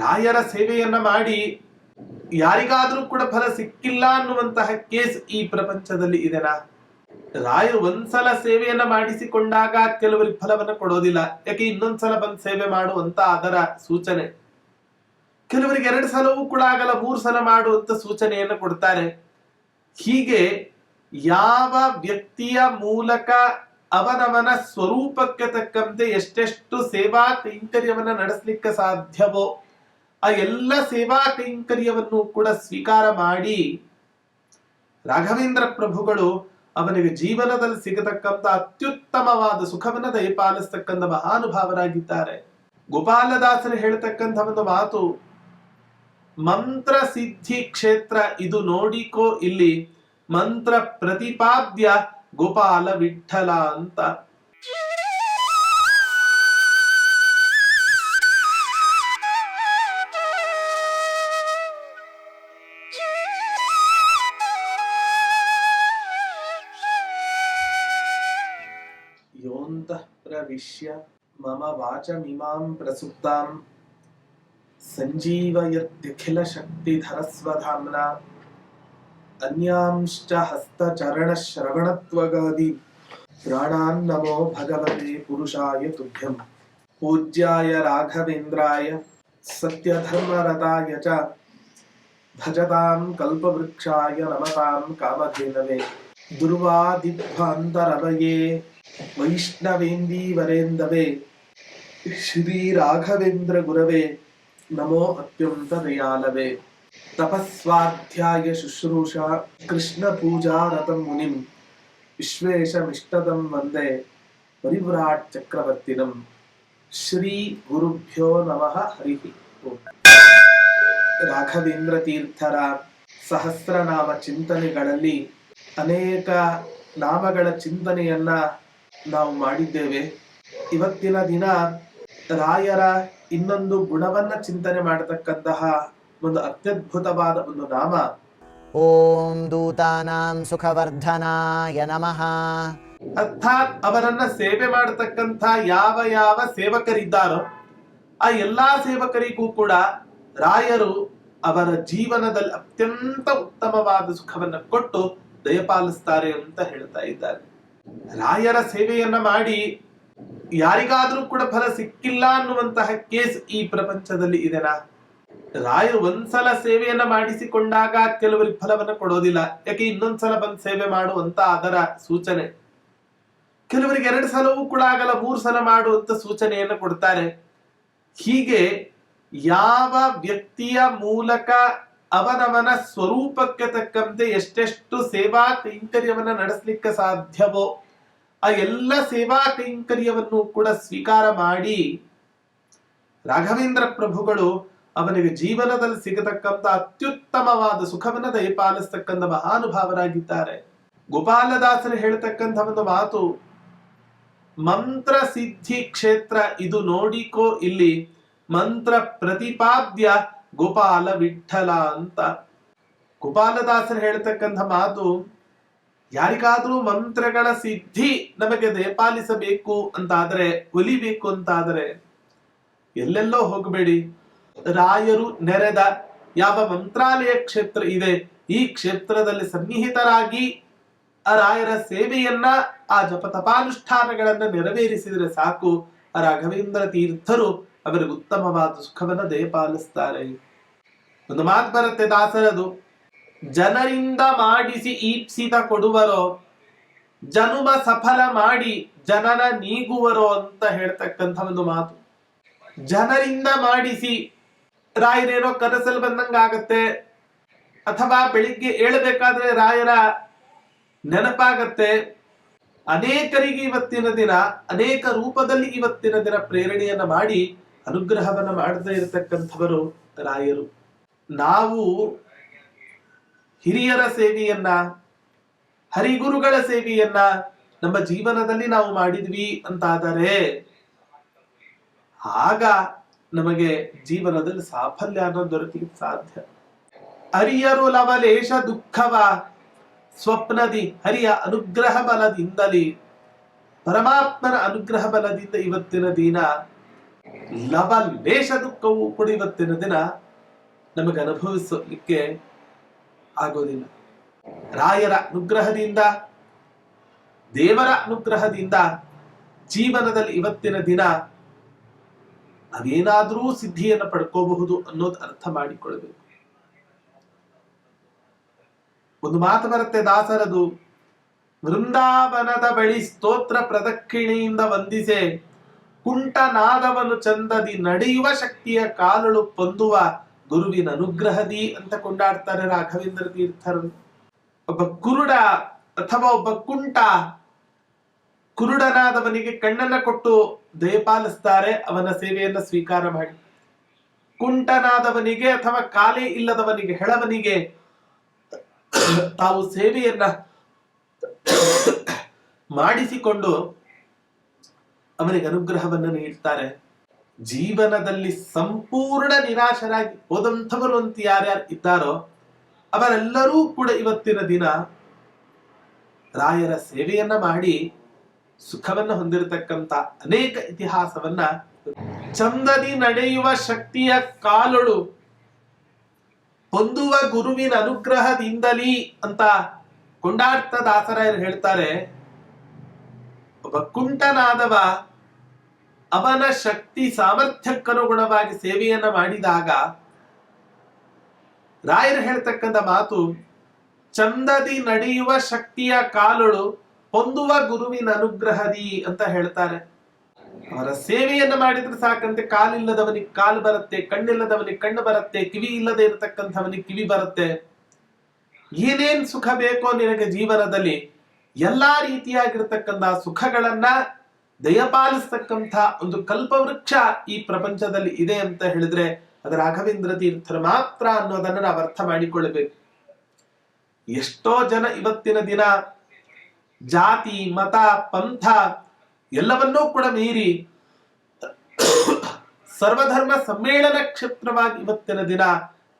ರಾಯರ ಸೇವೆಯನ್ನ ಮಾಡಿ ಯಾರಿಗಾದ್ರೂ ಕೂಡ ಫಲ ಸಿಕ್ಕಿಲ್ಲ ಅನ್ನುವಂತಹ ಕೇಸ್ ಈ ಪ್ರಪಂಚದಲ್ಲಿ ಇದೆನಾ ರಾಯರು ಒಂದ್ಸಲ ಸೇವೆಯನ್ನ ಮಾಡಿಸಿಕೊಂಡಾಗ ಕೆಲವರಿಗೆ ಫಲವನ್ನ ಕೊಡೋದಿಲ್ಲ. ಯಾಕೆ ಇನ್ನೊಂದ್ಸಲ ಬಂದು ಸೇವೆ ಮಾಡುವಂತ ಅದರ ಸೂಚನೆ. ಕೆಲವರಿಗೆ ಎರಡು ಸಲವೂ ಕೂಡ ಆಗಲ್ಲ, ಮೂರು ಸಲ ಮಾಡುವಂತ ಸೂಚನೆಯನ್ನು ಕೊಡ್ತಾರೆ. ಹೀಗೆ ಯಾವ ವ್ಯಕ್ತಿಯ ಮೂಲಕ ಅವನವನ ಸ್ವರೂಪಕ್ಕೆ ತಕ್ಕಂತೆ ಎಷ್ಟೆಷ್ಟು ಸೇವಾ ಕೈಂಕರ್ಯವನ್ನ ನಡೆಸಲಿಕ್ಕೆ ಸಾಧ್ಯವೋ ಆ ಎಲ್ಲ ಸೇವಾ ಕೈಂಕರ್ಯವನ್ನು ಕೂಡ ಸ್ವೀಕಾರ ಮಾಡಿ ರಾಘವೇಂದ್ರ ಪ್ರಭುಗಳು ಅವನಿಗೆ ಜೀವನದಲ್ಲಿ ಸಿಗತಕ್ಕಂತ ಅತ್ಯುತ್ತಮವಾದ ಸುಖವನ್ನ ದಯಪಾಲಿಸ್ತಕ್ಕಂಥ ಮಹಾನುಭಾವರಾಗಿದ್ದಾರೆ. ಗೋಪಾಲದಾಸರು ಹೇಳ್ತಕ್ಕಂಥ ಒಂದು ಮಾತು, ಮಂತ್ರ ಸಿದ್ಧಿ ಕ್ಷೇತ್ರ ಇದು ನೋಡಿಕೋ ಇಲ್ಲಿ, ಮಂತ್ರ ಪ್ರತಿಪಾದ್ಯ ಗೋಪಾಲ ವಿಠಲ ಅಂತ. अन्तः प्रविश्य मम वाचमिमां प्रसुप्तां सञ्जीवयत्यखिलशक्तिधरस्वधाम्ना अन्यांश्च हस्तचरणश्रवणत्वगादि। प्राणान्नमो भगवते पुरुषाय तुभ्यं पूज्याय राघवेन्द्राय, सत्यधर्मरताय च। भजतां कल्पवृक्षाय रमतां कामधेनवे। ದುರ್ವಾದಿಧ್ವಾಂತರವಯೇ ವೈಷ್ಣವೇಂದೀವರೇಂದವೇ ಶ್ರೀ ರಾಘವೇಂದ್ರ ಗುರವೇ ನಮೋ ಅತ್ಯಂತ ದಯಾಲವೇ ತಪಸ್ವಾಧ್ಯಾಯ ಶುಶ್ರೂಷಾ ಕೃಷ್ಣ ಪೂಜಾರತಂ ಮುನಿಂ. ವಿಶ್ವೇಶಮಿಷ್ಟದಂ ವಂದೇ ಪರಿವ್ರಾಟ್ ಚಕ್ರವರ್ತಿನಂ. ಶ್ರೀ ಗುರುಭ್ಯೋ ನಮಃ ಹರಿ. ರಾಘವೇಂದ್ರ ತೀರ್ಥರ ಸಹಸ್ರನಾಮ ಚಿಂತನೆಗಳಲ್ಲಿ ಅನೇಕ ನಾಮಗಳ ಚಿಂತನೆಯನ್ನ ನಾವು ಮಾಡಿದ್ದೇವೆ. ಇವತ್ತಿನ ದಿನ ರಾಯರ ಇನ್ನೊಂದು ಗುಣವನ್ನ ಚಿಂತನೆ ಮಾಡತಕ್ಕಂತಹ ಒಂದು ಅತ್ಯದ್ಭುತವಾದ ಒಂದು ನಾಮ. ಓಂ ದೂತಾನಾಂ ಸುಖವರ್ಧನಾಯ ನಮಃ. ಅರ್ಥಾತ್ ಅವರನ್ನ ಸೇವೆ ಮಾಡತಕ್ಕಂತ ಯಾವ ಯಾವ ಸೇವಕರಿದ್ದಾರೋ ಆ ಎಲ್ಲಾ ಸೇವಕರಿಗೂ ಕೂಡ ರಾಯರು ಅವರ ಜೀವನದಲ್ಲಿ ಅತ್ಯಂತ ಉತ್ತಮವಾದ ಸುಖವನ್ನು ಕೊಟ್ಟು ದಯಪಾಲಿಸ್ತಾರೆ ಅಂತ ಹೇಳ್ತಾ ಇದ್ದಾರೆ. ರಾಯರ ಸೇವೆಯನ್ನ ಮಾಡಿ ಯಾರಿಗಾದ್ರೂ ಕೂಡ ಫಲ ಸಿಕ್ಕಿಲ್ಲ ಅನ್ನುವಂತಹ ಕೇಸ್ ಈ ಪ್ರಪಂಚದಲ್ಲಿ ಇದೆನಾ? ರಾಯರು ಒಂದ್ಸಲ ಸೇವೆಯನ್ನ ಮಾಡಿಸಿಕೊಂಡಾಗ ಕೆಲವರಿಗೆ ಫಲವನ್ನ ಕೊಡೋದಿಲ್ಲ. ಯಾಕೆ ಇನ್ನೊಂದ್ಸಲ ಬಂದ್ ಸೇವೆ ಮಾಡುವಂತ ಅದರ ಸೂಚನೆ? ಕೆಲವರಿಗೆ ಎರಡು ಸಲವೂ ಕೂಡ ಆಗಲ್ಲ, ಮೂರು ಸಲ ಮಾಡುವಂತ ಸೂಚನೆಯನ್ನು ಕೊಡ್ತಾರೆ. ಹೀಗೆ ಯಾವ ವ್ಯಕ್ತಿಯ ಮೂಲಕ ಅವನವನ ಸ್ವರೂಪಕ್ಕೆ ತಕ್ಕಂತೆ ಎಷ್ಟೆಷ್ಟು ಸೇವಾ ಕೈಂಕರ್ಯವನ್ನ ನಡೆಸಲಿಕ್ಕೆ ಸಾಧ್ಯವೋ, ಆ ಎಲ್ಲ ಸೇವಾ ಕೈಂಕರ್ಯವನ್ನು ಕೂಡ ಸ್ವೀಕಾರ ಮಾಡಿ ರಾಘವೇಂದ್ರ ಪ್ರಭುಗಳು ಅವನಿಗೆ ಜೀವನದಲ್ಲಿ ಸಿಗತಕ್ಕಂತ ಅತ್ಯುತ್ತಮವಾದ ಸುಖವನ್ನ ದಯಪಾಲಿಸ್ತಕ್ಕಂಥ ಮಹಾನುಭಾವರಾಗಿದ್ದಾರೆ. ಗೋಪಾಲದಾಸರು ಹೇಳ್ತಕ್ಕಂಥ ಒಂದು ಮಾತು, ಮಂತ್ರ ಸಿದ್ಧಿ ಕ್ಷೇತ್ರ ಇದು ನೋಡಿಕೋ ಇಲ್ಲಿ, ಮಂತ್ರ ಪ್ರತಿಪಾದ್ಯ ಗೋಪಾಲ ವಿಠಲ ಅಂತ ಗೋಪಾಲದಾಸರು ಹೇಳ್ತಕ್ಕಂಥ ಮಾತು, ಯಾರಿಗಾದ್ರೂ ಮಂತ್ರಗಳ ಸಿದ್ಧಿ ನಮಗೆ ದಯಪಾಲಿಸಬೇಕು ಅಂತಾದರೆ, ಒಲಿಬೇಕು ಅಂತಾದರೆ, ಎಲ್ಲೆಲ್ಲೋ ಹೋಗಬೇಡಿ. ರಾಯರು ನೆರೆದ ಯಾವ ಮಂತ್ರಾಲಯ ಕ್ಷೇತ್ರ ಇದೆ, ಈ ಕ್ಷೇತ್ರದಲ್ಲಿ ಸನ್ನಿಹಿತರಾಗಿ ಆ ರಾಯರ ಸೇವೆಯನ್ನ, ಆ ಜಪ ತಪಾನುಷ್ಠಾನಗಳನ್ನ ನೆರವೇರಿಸಿದರೆ ಸಾಕು. ರಾಘವೇಂದ್ರ ತೀರ್ಥರು ಅವರಿಗೆ ಉತ್ತಮವಾದ ಸುಖವನ್ನ ದಯಪಾಲಿಸ್ತಾರೆ. ಒಂದು ಮಾತು ಬರುತ್ತೆ ದಾಸರದು, ಜನರಿಂದ ಮಾಡಿಸಿ ಈಪ್ಸಿತ ಕೊಡುವರೋ, ಜನುಮ ಸಫಲ ಮಾಡಿ ಜನನ ನೀಗುವರೋ ಅಂತ ಹೇಳ್ತಕ್ಕಂಥ ಒಂದು ಮಾತು. ಜನರಿಂದ ಮಾಡಿಸಿ ರಾಯರೇನೋ ಕನಸಲ್ಲಿ ಬಂದಂಗಾಗತ್ತೆ ಅಥವಾ ಬೆಳಿಗ್ಗೆ ಏಳಬೇಕಾದ್ರೆ ರಾಯರ ನೆನಪಾಗತ್ತೆ, ಅನೇಕರಿಗೆ ಇವತ್ತಿನ ದಿನ, ಅನೇಕ ರೂಪದಲ್ಲಿ ಇವತ್ತಿನ ದಿನ ಪ್ರೇರಣೆಯನ್ನ ಮಾಡಿ ಅನುಗ್ರಹವನ್ನ ಮಾಡದೇ ಇರತಕ್ಕಂಥವರು ರಾಯರು. ನಾವು ಹಿರಿಯರ ಸೇವೆಯನ್ನ, ಹರಿಗುರುಗಳ ಸೇವೆಯನ್ನ ನಮ್ಮ ಜೀವನದಲ್ಲಿ ನಾವು ಮಾಡಿದ್ವಿ ಅಂತಾದರೆ, ಆಗ ನಮಗೆ ಜೀವನದಲ್ಲಿ ಸಾಫಲ್ಯ ಅನ್ನೋದು ದೊರಕಲಿಕ್ಕೆ ಸಾಧ್ಯ. ಹರಿಯರು ಲವಲೇಶ ದುಃಖವ ಸ್ವಪ್ನದಿ ಹರಿಯ ಅನುಗ್ರಹ ಬಲದಿಂದಲೇ, ಪರಮಾತ್ಮನ ಅನುಗ್ರಹ ಬಲದಿಂದ ಇವತ್ತಿನ ದಿನ ಲವ ಲೇಷ ದುಃಖವು ಕೂಡ ಇವತ್ತಿನ ದಿನ ನಮಗೆ ಅನುಭವಿಸಲಿಕ್ಕೆ ಆಗೋದಿಲ್ಲ. ರಾಯರ ಅನುಗ್ರಹದಿಂದ, ದೇವರ ಅನುಗ್ರಹದಿಂದ ಜೀವನದಲ್ಲಿ ಇವತ್ತಿನ ದಿನ ನಾವೇನಾದರೂ ಸಿದ್ಧಿಯನ್ನು ಪಡ್ಕೋಬಹುದು ಅನ್ನೋದು ಅರ್ಥ ಮಾಡಿಕೊಳ್ಬೇಕು. ಒಂದು ಮಾತು ಬರುತ್ತೆ ದಾಸರದು, ವೃಂದಾವನದ ಬಳಿ ಸ್ತೋತ್ರ ಪ್ರದಕ್ಷಿಣೆಯಿಂದ ವಂದಿಸೆ ಕುಂಟನಾದವನು ಚಂದದಿ ನಡೆಯುವ ಶಕ್ತಿಯ ಕಾಲಳು ಪೊಂದುವ ಗುರುವಿನ ಅನುಗ್ರಹದಿ ಅಂತ ಕೊಂಡಾಡ್ತಾರೆ ರಾಘವೇಂದ್ರ ತೀರ್ಥರು. ಒಬ್ಬ ಕುರುಡ ಅಥವಾ ಒಬ್ಬ ಕುಂಟ ಕುರುಡನಾದವನಿಗೆ ಕಣ್ಣನ್ನ ಕೊಟ್ಟು ದಯಪಾಲಿಸ್ತಾರೆ ಅವನ ಸೇವೆಯನ್ನ ಸ್ವೀಕಾರ ಮಾಡಿ. ಕುಂಟನಾದವನಿಗೆ ಅಥವಾ ಕಾಲಿ ಇಲ್ಲದವನಿಗೆ, ಹೆಳವನಿಗೆ ತಾವು ಸೇವೆಯನ್ನ ಮಾಡಿಸಿಕೊಂಡು ಅವನಿಗೆ ಅನುಗ್ರಹವನ್ನು ನೀಡ್ತಾರೆ. ಜೀವನದಲ್ಲಿ ಸಂಪೂರ್ಣ ನಿರಾಶರಾಗಿ ಹೋದಂಥವರು ಅಂತ ಯಾರ್ಯಾರು ಇದ್ದಾರೋ, ಅವರೆಲ್ಲರೂ ಕೂಡ ಇವತ್ತಿನ ದಿನ ರಾಯರ ಸೇವೆಯನ್ನ ಮಾಡಿ ಸುಖವನ್ನ ಹೊಂದಿರತಕ್ಕಂತ ಅನೇಕ ಇತಿಹಾಸವನ್ನ ಚಂದದಿ ನಡೆಯುವ ಶಕ್ತಿಯ ಕಾಲೊಳು ಹೊಂದುವ ಗುರುವಿನ ಅನುಗ್ರಹದಿಂದಲೀ ಅಂತ ಕೊಂಡಾಡ್ತ ದಾಸರಾಯರು ಹೇಳ್ತಾರೆ. ಒಬ್ಬ ಕುಂಟನಾದವ ಅವನ ಶಕ್ತಿ ಸಾಮರ್ಥ್ಯಕ್ಕನುಗುಣವಾಗಿ ಸೇವೆಯನ್ನ ಮಾಡಿದಾಗ ರಾಯರು ಹೇಳ್ತಕ್ಕಂಥ ಮಾತು, ಚಂದದಿ ನಡೆಯುವ ಶಕ್ತಿಯ ಕಾಲುಳು ಹೊಂದುವ ಗುರುವಿನ ಅನುಗ್ರಹದಿ ಅಂತ ಹೇಳ್ತಾರೆ. ಅವರ ಸೇವೆಯನ್ನು ಮಾಡಿದ್ರೆ ಸಾಕಂತೆ ಕಾಲಿಲ್ಲದವನಿಗೆ ಕಾಲು ಬರುತ್ತೆ, ಕಣ್ಣಿಲ್ಲದವನಿಗೆ ಕಣ್ಣು ಬರುತ್ತೆ, ಕಿವಿ ಇಲ್ಲದೆ ಇರತಕ್ಕಂಥವನಿಗೆ ಕಿವಿ ಬರುತ್ತೆ. ಏನೇನ್ ಸುಖ ಬೇಕೋ ನಿನಗೆ ಜೀವನದಲ್ಲಿ ಎಲ್ಲಾ ರೀತಿಯಾಗಿರ್ತಕ್ಕಂಥ ಸುಖಗಳನ್ನ ದಯಪಾಲಿಸ್ತಕ್ಕಂಥ ಒಂದು ಕಲ್ಪವೃಕ್ಷ ಈ ಪ್ರಪಂಚದಲ್ಲಿ ಇದೆ ಅಂತ ಹೇಳಿದ್ರೆ ಅದು ರಾಘವೇಂದ್ರ ತೀರ್ಥರು ಮಾತ್ರ ಅನ್ನೋದನ್ನ ನಾವು ಅರ್ಥ ಮಾಡಿಕೊಳ್ಳಬೇಕು. ಎಷ್ಟೋ ಜನ ಇವತ್ತಿನ ದಿನ ಜಾತಿ, ಮತ, ಪಂಥ ಎಲ್ಲವನ್ನೂ ಕೂಡ ಮೀರಿ ಸರ್ವಧರ್ಮ ಸಮ್ಮೇಳನ ಕ್ಷೇತ್ರವಾಗಿ ಇವತ್ತಿನ ದಿನ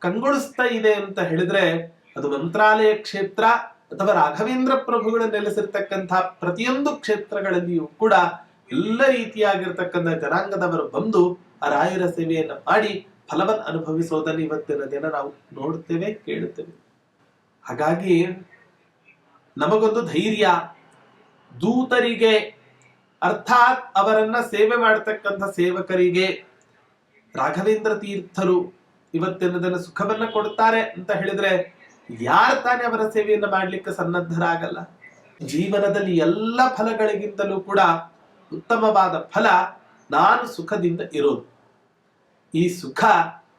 ಕಂಗೊಳಿಸ್ತಾ ಇದೆ ಅಂತ ಹೇಳಿದ್ರೆ ಅದು ಮಂತ್ರಾಲಯ ಕ್ಷೇತ್ರ ಅಥವಾ ರಾಘವೇಂದ್ರ ಪ್ರಭುಗಳು ನೆಲೆಸಿರ್ತಕ್ಕಂಥ ಪ್ರತಿಯೊಂದು ಕ್ಷೇತ್ರಗಳಲ್ಲಿಯೂ ಕೂಡ ಎಲ್ಲ ರೀತಿಯಾಗಿರ್ತಕ್ಕಂಥ ಜನಾಂಗದವರು ಬಂದು ಆ ರಾಯರ ಸೇವೆಯನ್ನು ಮಾಡಿ ಫಲವನ್ನು ಅನುಭವಿಸೋದನ್ನು ಇವತ್ತಿನ ದಿನ ನಾವು ನೋಡುತ್ತೇವೆ ಕೇಳುತ್ತೇವೆ. ಹಾಗಾಗಿ ನಮಗೊಂದು ಧೈರ್ಯ. ದೂತರಿಗೆ ಅರ್ಥಾತ್ ಅವರನ್ನ ಸೇವೆ ಮಾಡತಕ್ಕಂಥ ಸೇವಕರಿಗೆ ರಾಘವೇಂದ್ರ ತೀರ್ಥರು ಇವತ್ತಿನ ದಿನ ಸುಖವನ್ನ ಕೊಡುತ್ತಾರೆ ಅಂತ ಹೇಳಿದ್ರೆ ಯಾರು ತಾನೇ ಅವರ ಸೇವೆಯನ್ನು ಮಾಡಲಿಕ್ಕೆ ಸನ್ನದ್ಧರಾಗಲ್ಲ. ಜೀವನದಲ್ಲಿ ಎಲ್ಲ ಫಲಗಳಿಗಿಂತಲೂ ಕೂಡ ಉತ್ತಮವಾದ ಫಲ ನಾನು ಸುಖದಿಂದ ಇರೋದು. ಈ ಸುಖ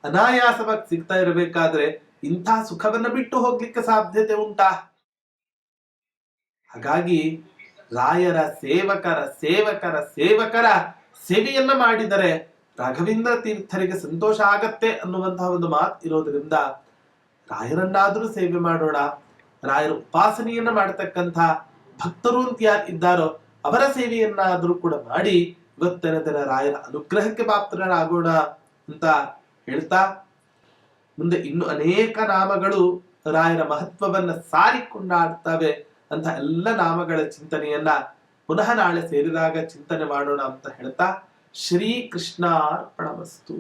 ಅನಾಯಾಸವಾಗಿ ಸಿಗ್ತಾ ಇರಬೇಕಾದ್ರೆ ಇಂತಹ ಸುಖವನ್ನ ಬಿಟ್ಟು ಹೋಗ್ಲಿಕ್ಕೆ ಸಾಧ್ಯತೆ ಉಂಟಾ. ಹಾಗಾಗಿ ರಾಯರ ಸೇವಕರ ಸೇವಕರ ಸೇವಕರ ಸೇವೆಯನ್ನ ಮಾಡಿದರೆ ರಾಘವೇಂದ್ರ ತೀರ್ಥರಿಗೆ ಸಂತೋಷ ಆಗತ್ತೆ ಅನ್ನುವಂತಹ ಒಂದು ಮಾತು ಇರೋದ್ರಿಂದ ರಾಯರನ್ನಾದರೂ ಸೇವೆ ಮಾಡೋಣ. ರಾಯರ ಉಪಾಸನೆಯನ್ನ ಮಾಡತಕ್ಕಂಥ ಭಕ್ತರು ಅಂತ ಯಾರು ಇದ್ದಾರೋ ಅವರ ಸೇವೆಯನ್ನಾದರೂ ಕೂಡ ಮಾಡಿ ಇವತ್ತಿನ ದಿನ ರಾಯರ ಅನುಗ್ರಹಕ್ಕೆ ಪಾತ್ರರಾಗೋಣ ಅಂತ ಹೇಳ್ತಾ ಮುಂದೆ ಇನ್ನು ಅನೇಕ ನಾಮಗಳು ರಾಯರ ಮಹತ್ವವನ್ನ ಸಾರಿಕೊಂಡಾಡ್ತವೆ ಅಂತ ಎಲ್ಲ ನಾಮಗಳ ಚಿಂತನೆಯನ್ನ ಪುನಃ ನಾಳೆ ಸೇರಿದಾಗ ಚಿಂತನೆ ಮಾಡೋಣ ಅಂತ ಹೇಳ್ತಾ ಶ್ರೀ ಕೃಷ್ಣಾರ್ಪಣಮಸ್ತು